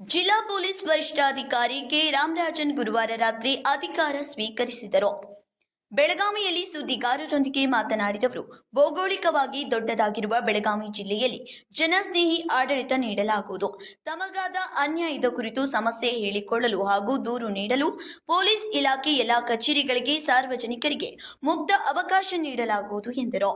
ಜಿಲ್ಲಾ ಪೊಲೀಸ್ ವರಿಷ್ಠಾಧಿಕಾರಿ ಕೆ ರಾಮರಾಜನ್ ಗುರುವಾರ ರಾತ್ರಿ ಅಧಿಕಾರ ಸ್ವೀಕರಿಸಿದರು. ಬೆಳಗಾವಿಯಲ್ಲಿ ಸುದ್ದಿಗಾರರೊಂದಿಗೆ ಮಾತನಾಡಿದವರು ಭೌಗೋಳಿಕವಾಗಿ ದೊಡ್ಡದಾಗಿರುವ ಬೆಳಗಾವಿ ಜಿಲ್ಲೆಯಲ್ಲಿ ಜನಸ್ನೇಹಿ ಆಡಳಿತ ನೀಡಲಾಗುವುದು. ತಮಗಾದ ಅನ್ಯಾಯದ ಕುರಿತು ಸಮಸ್ಯೆ ಹೇಳಿಕೊಳ್ಳಲು ಹಾಗೂ ದೂರು ನೀಡಲು ಪೊಲೀಸ್ ಇಲಾಖೆ ಎಲ್ಲಾ ಕಚೇರಿಗಳಿಗೆ ಸಾರ್ವಜನಿಕರಿಗೆ ಮುಕ್ತ ಅವಕಾಶ ನೀಡಲಾಗುವುದು ಎಂದರು.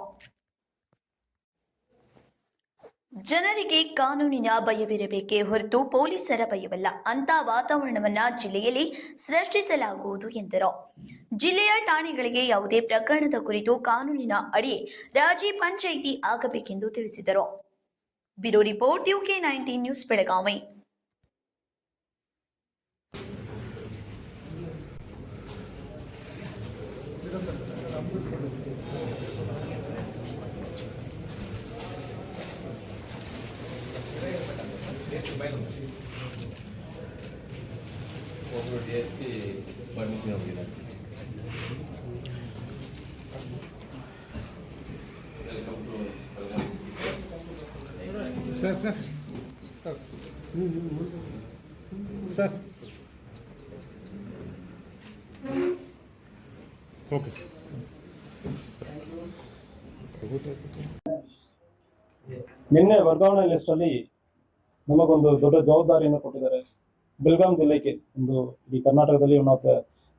ಜನರಿಗೆ ಕಾನೂನಿನ ಭಯವಿರಬೇಕೇ ಹೊರತು ಪೊಲೀಸರ ಭಯವಲ್ಲ. ಅಂತ ವಾತಾವರಣವನ್ನ ಜಿಲ್ಲೆಯಲ್ಲಿ ಸೃಷ್ಟಿಸಲಾಗುವುದು ಎಂದರು. ಜಿಲ್ಲೆಯ ಠಾಣೆಗಳಿಗೆ ಯಾವುದೇ ಪ್ರಕರಣದ ಕುರಿತು ಕಾನೂನಿನ ಅಡಿ ರಾಜಿ ಪಂಚಾಯಿತಿ ಆಗಬೇಕೆಂದು ತಿಳಿಸಿದರು. Bureau report UK nineteen news Belagavi. Sir sir sir okay ನಿನ್ನೆ ವರ್ಗಾವಣೆ ಲಿಸ್ಟಲ್ಲಿ ನಮಗೊಂದು ದೊಡ್ಡ ಜವಾಬ್ದಾರಿಯನ್ನು ಕೊಟ್ಟಿದ್ದಾರೆ. ಬೆಲ್ಗಾಂ ಜಿಲ್ಲೆಗೆ ಒಂದು ಈ ಕರ್ನಾಟಕದಲ್ಲಿ one of the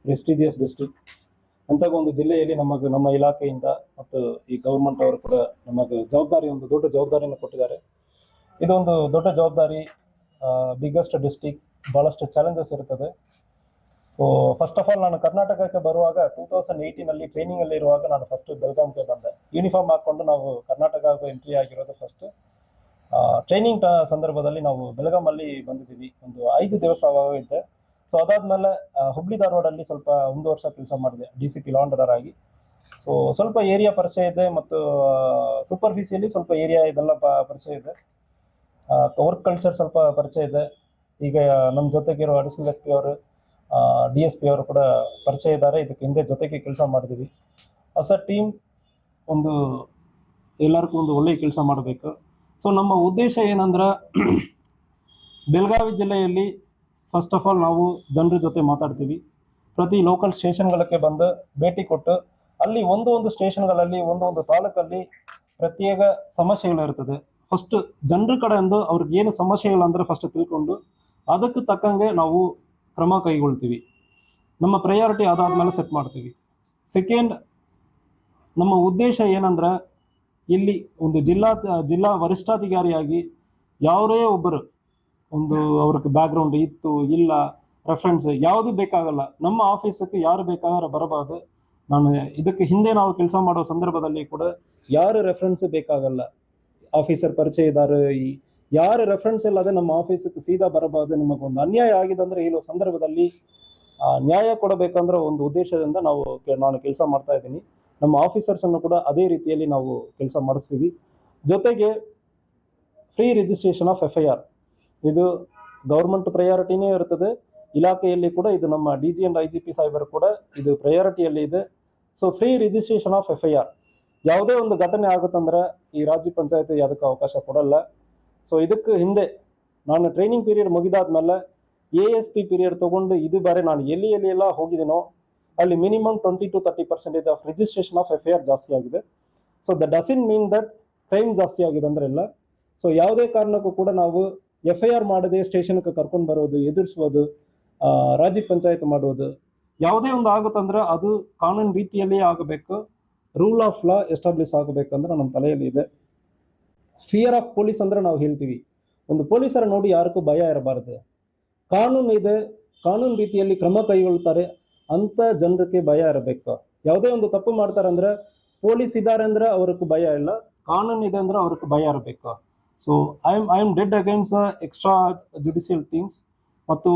prestigious district ಅಂತ ಒಂದು ಜಿಲ್ಲೆಯಲ್ಲಿ ನಮಗೆ ನಮ್ಮ ಇಲಾಖೆಯಿಂದ ಮತ್ತು ಈ ಗೌರ್ಮೆಂಟ್ ಅವರು ಕೂಡ ನಮಗೆ ಜವಾಬ್ದಾರಿ, ಒಂದು ದೊಡ್ಡ ಜವಾಬ್ದಾರಿಯನ್ನು ಕೊಟ್ಟಿದ್ದಾರೆ. ಇದೊಂದು ದೊಡ್ಡ ಜವಾಬ್ದಾರಿ ಬಿಗ್ಗೆಸ್ಟ್ ಡಿಸ್ಟಿಕ್ ಭಾಳಷ್ಟು ಚಾಲೆಂಜಸ್ ಇರುತ್ತದೆ. ಸೊ ಫಸ್ಟ್ ಆಫ್ ಆಲ್ ನಾನು ಕರ್ನಾಟಕಕ್ಕೆ ಬರುವಾಗ ಟೂ ತೌಸಂಡ್ ಏಯ್ಟೀನಲ್ಲಿ ಟ್ರೈನಿಂಗಲ್ಲಿ ಇರುವಾಗ ನಾನು ಫಸ್ಟ್ ಬೆಳಗಾಂಗೆ ಬಂದೆ. ಯೂನಿಫಾರ್ಮ್ ಹಾಕ್ಕೊಂಡು ನಾವು ಕರ್ನಾಟಕ ಎಂಟ್ರಿ ಆಗಿರೋದು ಫಸ್ಟ್ ಟ್ರೈನಿಂಗ್ ಸಂದರ್ಭದಲ್ಲಿ ನಾವು ಬೆಳಗಾಮಲ್ಲಿ ಬಂದಿದ್ದೀವಿ. ಒಂದು ಐದು ದಿವಸ ಇದ್ದೆ. ಸೊ ಅದಾದ್ಮೇಲೆ ಹುಬ್ಳಿ ಧಾರವಾಡಲ್ಲಿ ಸ್ವಲ್ಪ ಒಂದು ವರ್ಷ ಕೆಲಸ ಮಾಡಿದೆ ಡಿ ಸಿ ಪಿ ಲಾಂಡರರ್ ಆಗಿ. ಸೊ ಸ್ವಲ್ಪ ಏರಿಯಾ ಪರಿಚಯ ಇದೆ ಮತ್ತು ಸೂಪರ್ಫಿಸಿಯಲಿ ಸ್ವಲ್ಪ ಏರಿಯಾ ಇದೆಲ್ಲ ಪರಿಚಯ ಇದೆ. ವರ್ಕ್ ಕಲ್ಚರ್ ಸ್ವಲ್ಪ ಪರಿಚಯ ಇದೆ. ಈಗ ನಮ್ಮ ಜೊತೆಗಿರೋ ಅಡಿಷನಲ್ ಎಸ್ ಪಿ ಅವರು ಡಿ ಎಸ್ ಪಿ ಅವರು ಕೂಡ ಪರಿಚಯ ಇದ್ದಾರೆ. ಇದಕ್ಕೆ ಹಿಂದೆ ಜೊತೆಗೆ ಕೆಲಸ ಮಾಡಿದ್ದೀವಿ ಹೊಸ ಟೀಮ್ ಒಂದು, ಎಲ್ಲರಿಗೂ ಒಂದು ಒಳ್ಳೆಯ ಕೆಲಸ ಮಾಡಬೇಕು. ಸೊ ನಮ್ಮ ಉದ್ದೇಶ ಏನಂದ್ರೆ, ಬೆಳಗಾವಿ ಜಿಲ್ಲೆಯಲ್ಲಿ ಫಸ್ಟ್ ಆಫ್ ಆಲ್ ನಾವು ಜನರ ಜೊತೆ ಮಾತಾಡ್ತೀವಿ. ಪ್ರತಿ ಲೋಕಲ್ ಸ್ಟೇಷನ್ಗಳಿಗೆ ಬಂದು ಭೇಟಿ ಕೊಟ್ಟು, ಅಲ್ಲಿ ಒಂದು ಒಂದು ಸ್ಟೇಷನ್ಗಳಲ್ಲಿ ಒಂದು ಒಂದು ತಾಲೂಕಲ್ಲಿ ಪ್ರತ್ಯೇಕ ಸಮಸ್ಯೆಗಳಿರ್ತದೆ ಫಸ್ಟ್ ಜನರ ಕಡೆಯಿಂದ ಅವ್ರಿಗೆ ಏನು ಸಮಸ್ಯೆಗಳಂದ್ರೆ ಫಸ್ಟ್ ತಿಳ್ಕೊಂಡು, ಅದಕ್ಕೆ ತಕ್ಕಂಗೆ ನಾವು ಕ್ರಮ ಕೈಗೊಳ್ತೀವಿ. ನಮ್ಮ ಪ್ರಯಾರಿಟಿ ಅದಾದ್ಮೇಲೆ ಸೆಟ್ ಮಾಡ್ತೀವಿ. ಸೆಕೆಂಡ್ ನಮ್ಮ ಉದ್ದೇಶ ಏನಂದ್ರೆ ಇಲ್ಲಿ ಒಂದು ಜಿಲ್ಲಾ ಜಿಲ್ಲಾ ವರಿಷ್ಠಾಧಿಕಾರಿಯಾಗಿ ಯಾರೇ ಒಬ್ಬರು ಒಂದು ಅವ್ರಿಗೆ ಬ್ಯಾಕ್ಗ್ರೌಂಡ್ ಇತ್ತು, ಇಲ್ಲ ರೆಫರೆನ್ಸ್ ಯಾವುದು ಬೇಕಾಗಲ್ಲ, ನಮ್ಮ ಆಫೀಸಕ್ಕೆ ಯಾರು ಬೇಕಾದ್ರೆ ಬರಬಾರ್ದು. ನಾನು ಇದಕ್ಕೆ ಹಿಂದೆ ನಾವು ಕೆಲಸ ಮಾಡೋ ಸಂದರ್ಭದಲ್ಲಿ ಕೂಡ ಯಾರು ರೆಫರೆನ್ಸ್ ಬೇಕಾಗಲ್ಲ. ಆಫೀಸರ್ ಪರಿಚಯ ಇದ್ದಾರೆ, ಈ ಯಾರು ರೆಫರೆನ್ಸ್ ಇಲ್ಲದೆ ನಮ್ಮ ಆಫೀಸಕ್ಕೆ ಸೀದಾ ಬರಬಾರ್ದು, ನಿಮಗೊಂದು ಅನ್ಯಾಯ ಆಗಿದೆ ಅಂದ್ರೆ ಈ ಸಂದರ್ಭದಲ್ಲಿ ನ್ಯಾಯ ಕೊಡಬೇಕಂದ್ರೆ ಒಂದು ಉದ್ದೇಶದಿಂದ ನಾವು ನಾನು ಕೆಲಸ ಮಾಡ್ತಾ ಇದ್ದೀನಿ. ನಮ್ಮ ಆಫೀಸರ್ಸ್ ಅನ್ನು ಕೂಡ ಅದೇ ರೀತಿಯಲ್ಲಿ ನಾವು ಕೆಲಸ ಮಾಡಿಸ್ತೀವಿ. ಜೊತೆಗೆ free registration of F I R. ಇದು ಗೌರ್ಮೆಂಟ್ ಪ್ರಯಾರಿಟಿನೇ ಇರ್ತದೆ. ಇಲಾಖೆಯಲ್ಲಿ ಕೂಡ ಇದು ನಮ್ಮ D G and I G P ಸಾಹೇಬರು ಕೂಡ ಇದು ಪ್ರಯಾರಿಟಿಯಲ್ಲಿ ಇದೆ. So free registration of F I R ಯಾವುದೇ ಒಂದು ಘಟನೆ ಆಗುತ್ತಂದ್ರೆ ಈ ರಾಜ್ಯ ಪಂಚಾಯತಿ ಅದಕ್ಕೆ ಅವಕಾಶ ಕೊಡಲ್ಲ. ಸೊ ಇದಕ್ಕೆ ಹಿಂದೆ ನಾನು ಟ್ರೈನಿಂಗ್ ಪೀರಿಯಡ್ ಮುಗಿದಾದ್ಮೇಲೆ ಎ ಎಸ್ ಪಿ ಪೀರಿಯಡ್ ತಗೊಂಡು ಇದು ಬಾರಿ ನಾನು ಎಲ್ಲಿ ಎಲ್ಲಿ ಎಲ್ಲ ಹೋಗಿದ್ದೀನೋ ಅಲ್ಲಿ minimum twenty two thirty percentage of registration of F I R ಜಾಸ್ತಿ ಆಗಿದೆ. So the doesn't mean that crime ಜಾಸ್ತಿ ಆಗಿದೆ ಅಂದ್ರೆ ಇಲ್ಲ. ಸೊ ಯಾವುದೇ ಕಾರಣಕ್ಕೂ ಕೂಡ ನಾವು ಎಫ್ ಐ ಆರ್ ಮಾಡದೆ ಸ್ಟೇಷನ್ಗೆ ಕರ್ಕೊಂಡು ಬರೋದು, ಎದುರಿಸೋದು ರಾಜ್ಯ ಪಂಚಾಯತ್ ಮಾಡೋದು, ಯಾವುದೇ ಒಂದು ಆಗುತ್ತಂದ್ರೆ ಅದು ಕಾನೂನು ರೀತಿಯಲ್ಲಿ ಆಗಬೇಕು ರೂಲ್ ಆಫ್ ಲಾ ಎಸ್ಟಾಬ್ಲಿಷ್ ಆಗಬೇಕಂದ್ರೆ ನಮ್ಮ ತಲೆಯಲ್ಲಿ ಇದೆ. ಫಿಯರ್ ಆಫ್ ಪೊಲೀಸ್ ಅಂದ್ರೆ ನಾವು ಹೇಳ್ತೀವಿ. ಒಂದು ಪೊಲೀಸರ ನೋಡಿ ಯಾರಿಗೂ ಭಯ ಇರಬಾರದು. ಕಾನೂನು ಇದೆ, ಕಾನೂನು ರೀತಿಯಲ್ಲಿ ಕ್ರಮ ಕೈಗೊಳ್ತಾರೆ ಅಂತ ಜನರಿಗೆ ಭಯ ಇರಬೇಕು. ಯಾವುದೇ ಒಂದು ತಪ್ಪು ಮಾಡ್ತಾರಂದ್ರೆ ಪೊಲೀಸ್ ಇದ್ದಾರೆ ಅಂದ್ರೆ ಅವ್ರಿಗೆ ಭಯ ಇಲ್ಲ, ಕಾನೂನು ಇದೆ ಅಂದ್ರೆ ಅವ್ರಿಗೆ ಭಯ ಇರಬೇಕು. So I am I am dead against extra judicial things ಮತ್ತು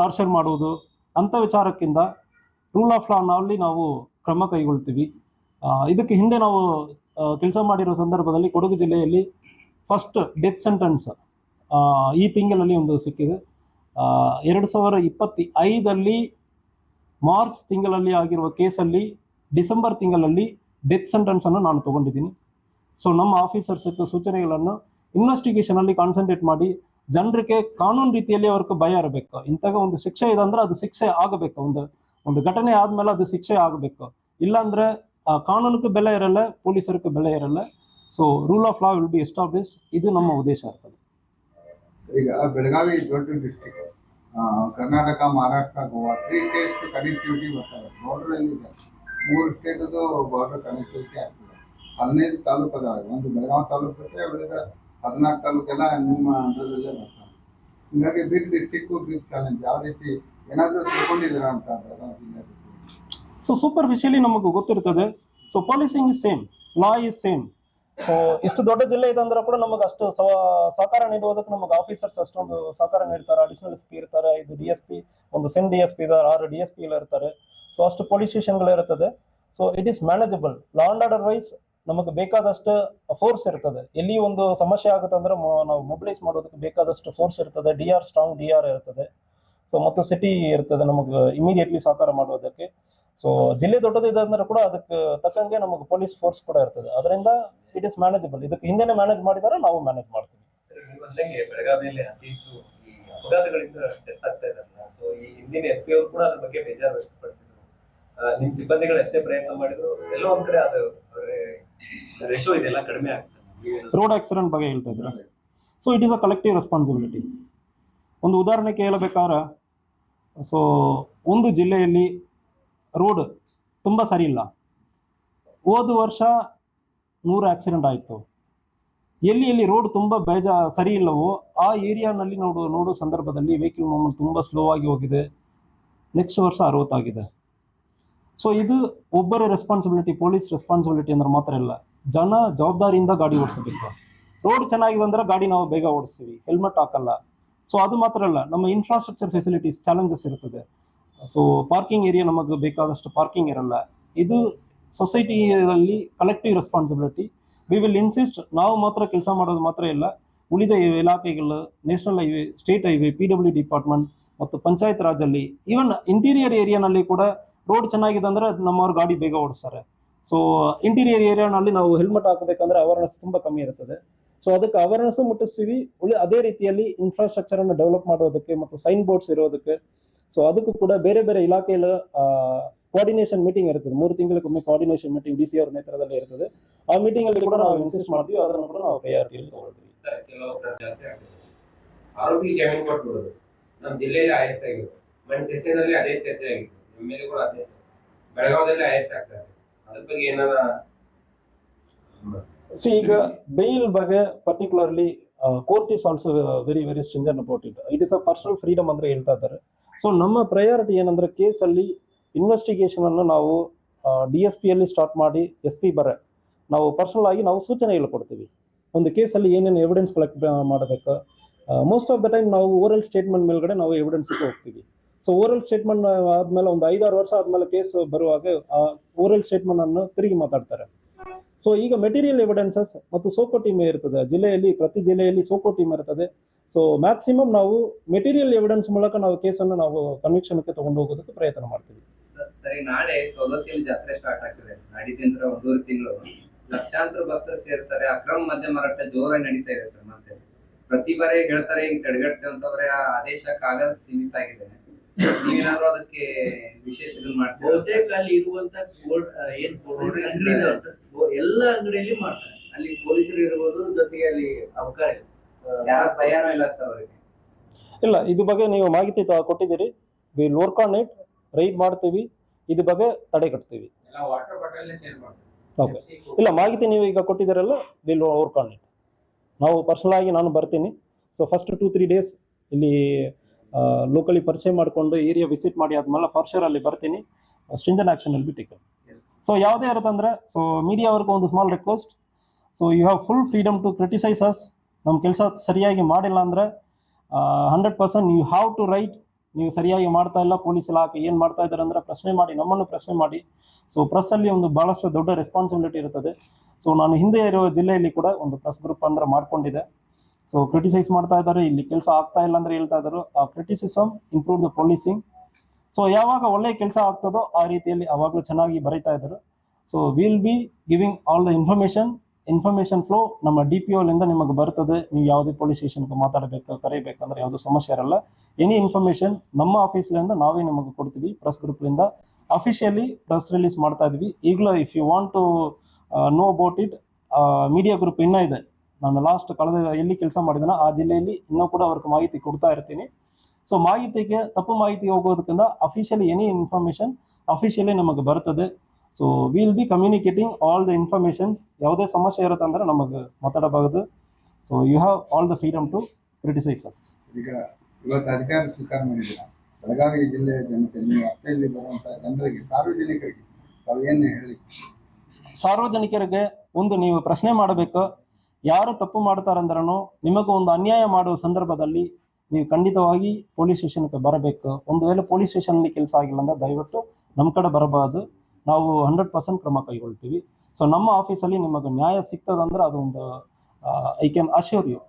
ಟಾರ್ಚರ್ ಮಾಡುವುದು ಅಂಥ ವಿಚಾರಕ್ಕಿಂತ ರೂಲ್ ಆಫ್ ಲಾನಲ್ಲಿ ನಾವು ಕ್ರಮ ಕೈಗೊಳ್ತೀವಿ. ಇದಕ್ಕೆ ಹಿಂದೆ ನಾವು ಕೆಲಸ ಮಾಡಿರೋ ಸಂದರ್ಭದಲ್ಲಿ ಕೊಡಗು ಜಿಲ್ಲೆಯಲ್ಲಿ ಫಸ್ಟ್ ಡೆತ್ ಸೆಂಟೆನ್ಸ್ ಈ ತಿಂಗಳಲ್ಲಿ ಒಂದು ಸಿಕ್ಕಿದೆ. ಎರಡು ಸಾವಿರ ಇಪ್ಪತ್ತ ಐದಲ್ಲಿ ಮಾರ್ಚ್ ತಿಂಗಳಲ್ಲಿ ಆಗಿರುವ ಕೇಸಲ್ಲಿ, ಡಿಸೆಂಬರ್ ತಿಂಗಳಲ್ಲಿ ಡೆತ್ ಸೆಂಟೆನ್ಸ್ ಅನ್ನು ನಾನು ತಗೊಂಡಿದ್ದೀನಿ. ಸೊ ನಮ್ಮ ಆಫೀಸರ್ಸ್ ಸೂಚನೆಗಳನ್ನು ಇನ್ವೆಸ್ಟಿಗೇಷನ್ ಅಲ್ಲಿ ಕಾನ್ಸಂಟ್ರೇಟ್ ಮಾಡಿ, ಜನರಿಗೆ ಕಾನೂನು ರೀತಿಯಲ್ಲಿ ಅವ್ರಿಗೆ ಭಯ ಇರಬೇಕು. ಇಂತಹ ಒಂದು ಶಿಕ್ಷೆ ಇದೆ ಅಂದ್ರೆ ಅದು ಶಿಕ್ಷೆ ಆಗಬೇಕು. ಒಂದು ಒಂದು ಘಟನೆ ಆದಮೇಲೆ ಅದು ಶಿಕ್ಷೆ ಆಗಬೇಕು. ಇಲ್ಲಾಂದ್ರೆ ಕಾನೂನಕ್ಕೆ ಬೆಲೆ ಇರಲ್ಲ, ಪೊಲೀಸರಿಗೆ ಬೆಲೆ ಇರಲ್ಲ. So rule of law will be established ಇದು ನಮ್ಮ ಉದ್ದೇಶ ಇರ್ತದೆ ಈಗ Belagavi district Karnataka, Maharashtra, Goa three states connectivity ಬರ್ತದೆ ಬಾರ್ಡರ್ ಇದೆ. ಮೂರು ಸ್ಟೇಟದು ಬಾರ್ಡರ್ ಕನೆಕ್ಟಿವಿಟಿ ಆಗ್ತದೆ. ಹದಿನೈದು ತಾಲೂಕು ಅದಾವೆ ಒಂದು ಬೆಳಗಾವಿ ತಾಲೂಕು ಬಿಟ್ಟರೆ ಉಳಿದ ಹದಿನಾಲ್ಕು ತಾಲೂಕೆಲ್ಲ ನಿಮ್ಮ ಅಂಡರ್ದಲ್ಲೇ ಬರ್ತವೆ ಹೀಗಾಗಿ ಬಿಗ್ ಡಿಸ್ಟಿಕ್ಕು ಬಿಗ್ ಚಾಲೆಂಜ್ ಯಾವ ರೀತಿ ಏನಾದರೂ ತಿಳ್ಕೊಂಡಿದ್ದೀರಾ ಅಂತ ಬೆಳಗಾವಿ ಜಿಲ್ಲೆ? ಸೊ ಸೂಪರ್ಫಿಷಿಯಲಿ ನಮಗೆ ಗೊತ್ತಿರ್ತದೆ. So policing is same law is same so ಇಷ್ಟು ದೊಡ್ಡ ಜಿಲ್ಲೆ ಇದೆ ಅಂದ್ರೆ ಕೂಡ ನಮಗೆ ಅಷ್ಟು ಸಹಕಾರ ನೀಡುವುದಕ್ಕೆ ನಮಗೆ ಆಫೀಸರ್ಸ್ ಅಷ್ಟೊಂದು ಸಹಕಾರ ನೀಡ್ತಾರೆ. ಅಡಿಷನಲ್ ಎಸ್ ಪಿ ಇರ್ತಾರೆ. ಇದು ಡಿ ಎಸ್ ಪಿ ಒಂದು ಸೆನ್ ಡಿ ಎಸ್ ಪಿ ಇದ್ದಾರೆ ಆರು ಡಿ ಎಸ್ ಪಿ ಇರ್ತಾರೆ. ಸೊ ಅಷ್ಟು ಪೊಲೀಸ್ ಸ್ಟೇಷನ್ಗಳು ಇರ್ತದೆ. So it is manageable law and order wise ನಮಗೆ ಬೇಕಾದಷ್ಟು ಫೋರ್ಸ್ ಇರ್ತದೆ. ಎಲ್ಲಿ ಒಂದು ಸಮಸ್ಯೆ ಆಗುತ್ತೆ ಅಂದ್ರೆ ನಾವು ಮೊಬಿಲೈಸ್ ಮಾಡೋದಕ್ಕೆ ಬೇಕಾದಷ್ಟು ಫೋರ್ಸ್ ಇರ್ತದೆ. D R strong D R ಇರ್ತದೆ. ಸೊ ಮತ್ತು ಸಿಟಿ ಇರ್ತದೆ ನಮಗೆ ಇಮಿಡಿಯೇಟ್ಲಿ ಸಹಕಾರ ಮಾಡೋದಕ್ಕೆ ಸೊ ಜಿಲ್ಲೆ ದೊಡ್ಡದಿದೆ ಅಂದ್ರೆ ಕೂಡ ಅದಕ್ಕೆ ತಕ್ಕಂಗೆ ನಮಗೆ ಪೊಲೀಸ್ ಫೋರ್ಸ್ ಕೂಡ ಇರ್ತದೆ. ಅದರಿಂದ ಇಟ್ ಇಸ್ ಮ್ಯಾನೇಜಬಲ್ ಇದಕ್ಕೆ ಹಿಂದೆನೆ ಮ್ಯಾನೇಜ್ ಮಾಡಿದರೆ ನಾವು ಮ್ಯಾನೇಜ್ ಮಾಡ್ತೀವಿ. ಬೆಳಗಾವಿಯಲ್ಲಿ ಅತಿ ಹೆಚ್ಚು ಈ ಅಪಘಾತಗಳಿಂದ ಡೆತ್ ಆಗ್ತಾ ಇದಾರಲ್ಲ ಸೊ ಈ ಹಿಂದಿನ ಎಸ್ ಪಿ ಅವರು ಕೂಡ ಅದ್ರ ಬಗ್ಗೆ ಬೇಜಾರು ವ್ಯಕ್ತಪಡಿಸಿದ್ರು ಆ, ನಿಮ್ ಸಿಬ್ಬಂದಿಗಳು ಎಷ್ಟೇ ಪ್ರಯತ್ನ ಮಾಡಿದ್ರು ಎಲ್ಲೋ ಒಂದ್ ಕಡೆ ಅದು ರೇಷೋ ಇದೆಲ್ಲ ಕಡಿಮೆ ಆಗ್ತದೆ. ರೋಡ್ ಆಕ್ಸಿಡೆಂಟ್ ಬಗ್ಗೆ ಹೇಳ್ತಾ ಇದ್ರೆ so it is a collective responsibility ಒಂದು ಉದಾಹರಣೆಗೆ ಹೇಳಬೇಕಾದ್ರೆ ಸೊ ಒಂದು ಜಿಲ್ಲೆಯಲ್ಲಿ ರೋಡ್ ತುಂಬ ಸರಿ ಇಲ್ಲ. ಹೋದ ವರ್ಷ ನೂರು ಆಕ್ಸಿಡೆಂಟ್ ಆಯಿತು. ಎಲ್ಲಿ ಎಲ್ಲಿ ರೋಡ್ ತುಂಬ ಬೇಜ, ಸರಿ ಇಲ್ಲವೋ ಆ ಏರಿಯಾನಲ್ಲಿ ನೋಡು, ನೋಡೋ ಸಂದರ್ಭದಲ್ಲಿ ವೆಹಿಕಲ್ ಮೂವ್ಮೆಂಟ್ ತುಂಬ ಸ್ಲೋ ಆಗಿ ಹೋಗಿದೆ. ನೆಕ್ಸ್ಟ್ ವರ್ಷ ಅರವತ್ತಾಗಿದೆ ಸೊ ಇದು ಒಬ್ಬರ ರೆಸ್ಪಾನ್ಸಿಬಿಲಿಟಿ ಪೊಲೀಸ್ ರೆಸ್ಪಾನ್ಸಿಬಿಲಿಟಿ ಅಂದ್ರೆ ಮಾತ್ರ ಇಲ್ಲ. ಜನ ಜವಾಬ್ದಾರಿಯಿಂದ ಗಾಡಿ ಓಡಿಸಬೇಕು. ರೋಡ್ ಚೆನ್ನಾಗಿದೆ ಅಂದ್ರೆ ಗಾಡಿ ನಾವು ಬೇಗ ಓಡಿಸ್ತೀವಿ. ಹೆಲ್ಮೆಟ್ ಹಾಕಲ್ಲ. ಸೊ ಅದು ಮಾತ್ರ ಅಲ್ಲ. ನಮ್ಮ ಇನ್ಫ್ರಾಸ್ಟ್ರಕ್ಚರ್ ಫೆಸಿಲಿಟೀಸ್ ಚಾಲೆಂಜಸ್ ಇರ್ತದೆ. ಸೊ ಪಾರ್ಕಿಂಗ್ ಏರಿಯಾ ನಮಗೆ ಬೇಕಾದಷ್ಟು ಪಾರ್ಕಿಂಗ್ ಇರಲ್ಲ. ಇದು ಸೊಸೈಟಿಯಲ್ಲಿ collective responsibility we will insist ನಾವು ಮಾತ್ರ ಕೆಲಸ ಮಾಡೋದು ಮಾತ್ರ ಇಲ್ಲ. ಉಳಿದ ಇಲಾಖೆಗಳು national highway state highway P W department ಮತ್ತು ಪಂಚಾಯತ್ ರಾಜಲ್ಲಿ ಈವನ್ ಇಂಟೀರಿಯರ್ ಏರಿಯಾನಲ್ಲಿ ಕೂಡ ರೋಡ್ ಚೆನ್ನಾಗಿದೆ ಅಂದ್ರೆ ನಮ್ಮವ್ರ ಗಾಡಿ ಬೇಗ ಓಡಿಸ್ತಾರೆ. ಸೊ ಇಂಟೀರಿಯರ್ ಏರಿಯಾನಲ್ಲಿ ನಾವು ಹೆಲ್ಮೆಟ್ ಹಾಕಬೇಕಂದ್ರೆ ಅವೇರ್ನೆಸ್ ತುಂಬ ಕಮ್ಮಿ ಇರ್ತದೆ. ಸೊ ಅದಕ್ಕೆ ಅವೇರ್ನೆಸ್ ಮುಟ್ಟಿಸ್ತೀವಿ. ಉಳಿ ಅದೇ ರೀತಿಯಲ್ಲಿ ಇನ್ಫ್ರಾಸ್ಟ್ರಕ್ಚರನ್ನು ಡೆವಲಪ್ ಮಾಡೋದಕ್ಕೆ ಮತ್ತು ಸೈನ್ ಬೋರ್ಡ್ಸ್ ಇರೋದಕ್ಕೆ ಸೊ ಅದಕ್ಕೂ ಕೂಡ ಬೇರೆ ಬೇರೆ ಇಲಾಖೆಯ ಕೋಆರ್ಡಿನೇಷನ್ ಮೀಟಿಂಗ್ ಇರ್ತದೆ. ಮೂರು ತಿಂಗಳಿಗೊಮ್ಮೆ ಕೋಆರ್ಡಿನೇಷನ್ ಮೀಟಿಂಗ್ ಡಿ ಸಿ ಅವ್ರ ನೇತೃತ್ವದಲ್ಲಿ ಇರ್ತದೆ. ಆ ಮೀಟಿಂಗ್ ಅಲ್ಲಿ ಕೂಡ ನಾವು ಇನ್ಸಿಸ್ಟ್ ಮಾಡ್ತೀವಿ ಅದನ್ನು ಕೂಡ ನಾವು ಪ್ರಯಾರಿಟಿಯಲ್ಲಿ ತಗೊಳ್ತೀವಿ. ಆರೋಪಿ ಜಾಮೀನು ಕೊಟ್ಬಿಡೋದು. ನಮ್ಮ ಜಿಲ್ಲೆಯಲ್ಲಿ ಆಯುಕ್ತ ಆಗಿರೋದು ಮನ್ ಸೆಷನಲ್ಲಿ ಅದೇ ಚರ್ಚೆ ಆಗಿತ್ತು. ನಮ್ಮ ಮೇಲೆ ಕೂಡ ಅದೇ ಬೆಳಗಾವದಲ್ಲಿ ಆಯುಕ್ತ ಆಗ್ತಾರೆ. ಅದ್ರ ಬಗ್ಗೆ ಏನಾರ ಸಿ ಈಗ ಬೇಲ್ ಬಗ್ಗೆ particularly court is also very very stringent about it it is a personal freedom ಅಂದ್ರೆ ಹೇಳ್ತಾ ಇದ್ದಾರೆ. ಸೊ ನಮ್ಮ ಪ್ರಯಾರಿಟಿ ಏನಂದ್ರೆ ಕೇಸಲ್ಲಿ ಇನ್ವೆಸ್ಟಿಗೇಷನ್ ಅನ್ನು ನಾವು ಡಿ ಎಸ್ ಪಿಯಲ್ಲಿ ಸ್ಟಾರ್ಟ್ ಮಾಡಿ ಎಸ್ ಪಿ ಬರ ನಾವು ಪರ್ಸನಲ್ ಆಗಿ ನಾವು ಸೂಚನೆಗಳು ಕೊಡ್ತೀವಿ. ಒಂದು ಕೇಸಲ್ಲಿ ಏನೇನು ಎವಿಡೆನ್ಸ್ ಕಲೆಕ್ಟ್ ಮಾಡಬೇಕು. ಮೋಸ್ಟ್ ಆಫ್ ದ ಟೈಮ್ ನಾವು ಓರಲ್ ಸ್ಟೇಟ್ಮೆಂಟ್ ಮೇಲ್ಗಡೆ ನಾವು ಎವಿಡೆನ್ಸಿಗೆ ಹೋಗ್ತೀವಿ. ಸೊ ಓರಲ್ ಸ್ಟೇಟ್ಮೆಂಟ್ ಆದ್ಮೇಲೆ ಒಂದು ಐದಾರು ವರ್ಷ ಆದ್ಮೇಲೆ ಕೇಸ್ ಬರುವಾಗ ಓರಲ್ ಸ್ಟೇಟ್ಮೆಂಟ್ ಅನ್ನು ತಿರುಗಿ ಮಾತಾಡ್ತಾರೆ. ಸೊ ಈಗ ಮೆಟೀರಿಯಲ್ ಎವಿಡೆನ್ಸಸ್ ಮತ್ತು ಸೋಕೋ ಟೀಮ್ ಇರ್ತದೆ. ಜಿಲ್ಲೆಯಲ್ಲಿ, ಪ್ರತಿ ಜಿಲ್ಲೆಯಲ್ಲಿ ಸೋಕೋ ಟೀಮ್ ಇರ್ತದೆ. ಸೊ ಮ್ಯಾಕ್ಸಿಮಮ್ ನಾವು ಮೆಟೀರಿಯಲ್ ಎವಿಡೆನ್ಸ್ ಮೂಲಕ ನಾವು ಕೇಸನ್ನು ನಾವು ಕನ್ವಿಕ್ಷನ್ಗೆ ತಗೊಂಡು ಹೋಗೋದಕ್ಕೆ ಪ್ರಯತ್ನ ಮಾಡ್ತೀವಿ. ಸ- ಸರಿ ನಾಳೆ ಸವಲತ್ತಿಯಲ್ಲಿ ಜಾತ್ರೆ ಸ್ಟಾರ್ಟ್ ಆಗ್ತದೆ. ನಾಡಿದ್ದಿಂದ ಒಂದೂವರೆ ತಿಂಗಳು. ಲಕ್ಷಾಂತರ ಭಕ್ತರು ಸೇರ್ತಾರೆ. ಅಕ್ರಮ ಮದ್ಯ ಮಾರಾಟ ಜೋರಾಗಿ ನಡೀತಾ ಇದೆ ಸರ್ ಮತ್ತೆ. ಪ್ರತಿ ಬಾರಿ ಹೇಳ್ತಾರೆ ಹಿಂಗ್ ತಡೆಗಟ್ಟೆ ಅಂತಂದ್ರೆ ಆ ಆದೇಶ ಕಾಲ ಸೀಮಿತ ಆಗಿದೆ. ನೀವೇನಾದ್ರೂ ಅದಕ್ಕೆ ವಿಶೇಷ ಮಾಡ್ತೀರಾ? ಬಹುತೇಕ ಅಲ್ಲಿ ಇರುವಂತ ಏನ್ ಇದಾವೆ ಎಲ್ಲ ಅಂಗಡಿಯಲ್ಲಿ ಮಾಡ್ತಾರೆ. ಅಲ್ಲಿ ಪೊಲೀಸರು ಇರ್ಬೋದು ಜೊತೆಗೆ ಅಲ್ಲಿ ಅವಕಾಶ ಯಾರ ಭಯನೂ ಇಲ್ಲ ಸರ್ ಅವರಿಗೆ. ಇಲ್ಲ ಇದ್ರ ಬಗ್ಗೆ ನೀವು ಮಾಹಿತಿ ತ- ಕೊಟ್ಟಿದ್ದೀರಿ. We work on it raid ಮಾಡ್ತೀವಿ ಇದ್ರ ಬಗ್ಗೆ ತಡೆ ಕಟ್ತೀವಿ. ಎಲ್ಲ ವಾಟರ್ ಬಾಟಲ್ ಇಲ್ಲ ಮಾಹಿತಿ ನೀವು ಈಗ ಕೊಟ್ಟಿದ್ದೀರಲ್ಲ ವಿ ವರ್ಕ್ ಆನ್ ಇಟ್ ನಾವು ಪರ್ಸನಲ್ ಆಗಿ ನಾನು ಬರ್ತೀನಿ. So first two three days ಇಲ್ಲಿ ಲೋಕಲಿ ಪರಿಚಯ ಮಾಡಿಕೊಂಡು ಏರಿಯಾ ವಿಸಿಟ್ ಮಾಡಿ ಆದ್ಮೇಲೆ ಫಾರ್ ಶೋರ್ ಅಲ್ಲಿ ಬರ್ತೀನಿ. ಸ್ಟ್ರಿಂಜನ್ ಆಕ್ಷನ್ ಅಲ್ಲಿ ಬಿ ಟೇಕನ್ ಸೊ ಯಾವುದೇ ಇರುತ್ತಂದ್ರೆ ಸೊ ಮೀಡಿಯಾವರೆಗೂ ಒಂದು small request so you have full freedom to criticise us ನಮ್ಮ ಕೆಲಸ ಸರಿಯಾಗಿ ಮಾಡಿಲ್ಲ ಅಂದರೆ hundred percent you have to right ನೀವು ಸರಿಯಾಗಿ ಮಾಡ್ತಾ ಇಲ್ಲ ಪೊಲೀಸ್ ಇಲಾಖೆ ಏನು ಮಾಡ್ತಾ ಇದ್ದಾರೆ ಅಂದರೆ ಪ್ರಶ್ನೆ ಮಾಡಿ, ನಮ್ಮನ್ನು ಪ್ರಶ್ನೆ ಮಾಡಿ. ಸೊ ಪ್ರೆಸ್ಸಲ್ಲಿ ಒಂದು ಭಾಳಷ್ಟು ದೊಡ್ಡ ರೆಸ್ಪಾನ್ಸಿಬಿಲಿಟಿ ಇರ್ತದೆ. ಸೊ ನಾನು ಹಿಂದೆ ಇರುವ ಜಿಲ್ಲೆಯಲ್ಲಿ ಕೂಡ ಒಂದು ಪ್ರೆಸ್ ಗ್ರೂಪ್ ಅಂದ್ರೆ ಮಾಡ್ಕೊಂಡಿದೆ. ಸೊ ಕ್ರಿಟಿಸೈಸ್ ಮಾಡ್ತಾ ಇದ್ದಾರೆ, ಇಲ್ಲಿ ಕೆಲಸ ಆಗ್ತಾ ಇಲ್ಲ ಅಂದ್ರೆ ಹೇಳ್ತಾ ಇದ್ದಾರೆ. ಆ criticism improve the policing so ಯಾವಾಗ ಒಳ್ಳೆಯ ಕೆಲಸ ಆಗ್ತದೋ ಆ ರೀತಿಯಲ್ಲಿ ಅವಾಗಲೂ ಚೆನ್ನಾಗಿ ಬರೀತಾ ಇದ್ದರು. So will be giving all the information information flow ನಮ್ಮ ಡಿ ಪಿ ಓಲಿಂದ ನಿಮಗೆ ಬರ್ತದೆ. ನೀವು ಯಾವುದೇ ಪೊಲೀಸ್ ಸ್ಟೇಷನ್ಗೆ ಮಾತಾಡಬೇಕು, ಕರೀಬೇಕಂದ್ರೆ ಯಾವುದೂ ಸಮಸ್ಯೆ ಇರಲ್ಲ. ಎನಿ ಇನ್ಫಾರ್ಮೇಶನ್ ನಮ್ಮ ಆಫೀಸ್ಲಿಂದ ನಾವೇ ನಿಮಗೆ ಕೊಡ್ತೀವಿ. ಪ್ರೆಸ್ ಗ್ರೂಪ್ಲಿಂದ ಅಫಿಷಿಯಲಿ ಪ್ರೆಸ್ ರಿಲೀಸ್ ಮಾಡ್ತಾ ಇದ್ವಿ. ಈಗಲೂ if you want to know about it media group ಇನ್ನೂ ಇದೆ. ನಾನು ಲಾಸ್ಟ್ ಕಳೆದ ಎಲ್ಲಿ ಕೆಲಸ ಮಾಡಿದನೋ ಆ ಜಿಲ್ಲೆಯಲ್ಲಿ ಇನ್ನೂ ಕೂಡ ಅವ್ರಿಗೆ ಮಾಹಿತಿ ಕೊಡ್ತಾ ಇರ್ತೀನಿ. ಸೊ ಮಾಹಿತಿಗೆ, ತಪ್ಪು ಮಾಹಿತಿ ಹೋಗೋದಕ್ಕಿಂತ ಅಫಿಷಿಯಲಿ ಎನಿ ಇನ್ಫಾರ್ಮೇಶನ್ ಅಫಿಷಿಯಲಿ ನಮಗೆ ಬರ್ತದೆ. So will be communicating all the informations ಯಾವುದೇ ಸಮಸ್ಯೆ ಇರುತ್ತೆ ಅಂದ್ರೆ ನಮಗೆ ಮಾತಾಡಬಾರದು so you have all the freedom to criticise us ಈಗ ಇವತ್ತು ಅಧಿಕಾರ ಸ್ವೀಕಾರ ಮಾಡಿದ್ದೀರಾ? ಬೆಳಗಾವಿ ಜಿಲ್ಲೆಯ ಜನತೆ ನೀವು ಅಪ್ಪೆಯಲ್ಲಿ ಬರುವಂತಹ ಜನರಿಗೆ ಸಾರ್ವಜನಿಕರಿಗೆ ತಾವು ಏನು ಹೇಳಿ? ಸಾರ್ವಜನಿಕರಿಗೆ ಒಂದು ನೀವು ಪ್ರಶ್ನೆ ಮಾಡಬೇಕು ಯಾರು ತಪ್ಪು ಮಾಡ್ತಾರಂದ್ರೂ ನಿಮಗೂ ಒಂದು ಅನ್ಯಾಯ ಮಾಡುವ ಸಂದರ್ಭದಲ್ಲಿ ನೀವು ಖಂಡಿತವಾಗಿ ಪೊಲೀಸ್ ಸ್ಟೇಷನ್ಗೆ ಬರಬೇಕು. ಒಂದು ವೇಳೆ ಪೊಲೀಸ್ ಸ್ಟೇಷನ್ ಕೆಲಸ ಆಗಿಲ್ಲ ಅಂದ್ರೆ ದಯವಿಟ್ಟು ನಮ್ಮ ಕಡೆ ಬರಬಾರ್ದು. ನಾವು ಹಂಡ್ರೆಡ್ ಪರ್ಸೆಂಟ್ ಕ್ರಮ ಕೈಗೊಳ್ತೀವಿ. ಸೊ ನಮ್ಮ ಆಫೀಸಲ್ಲಿ ನಿಮಗೆ ನ್ಯಾಯ ಸಿಗ್ತದಂದ್ರೆ ಅದೊಂದು ಐ ಕ್ಯಾನ್ ಅಶ್ಯೂರ್ ಯು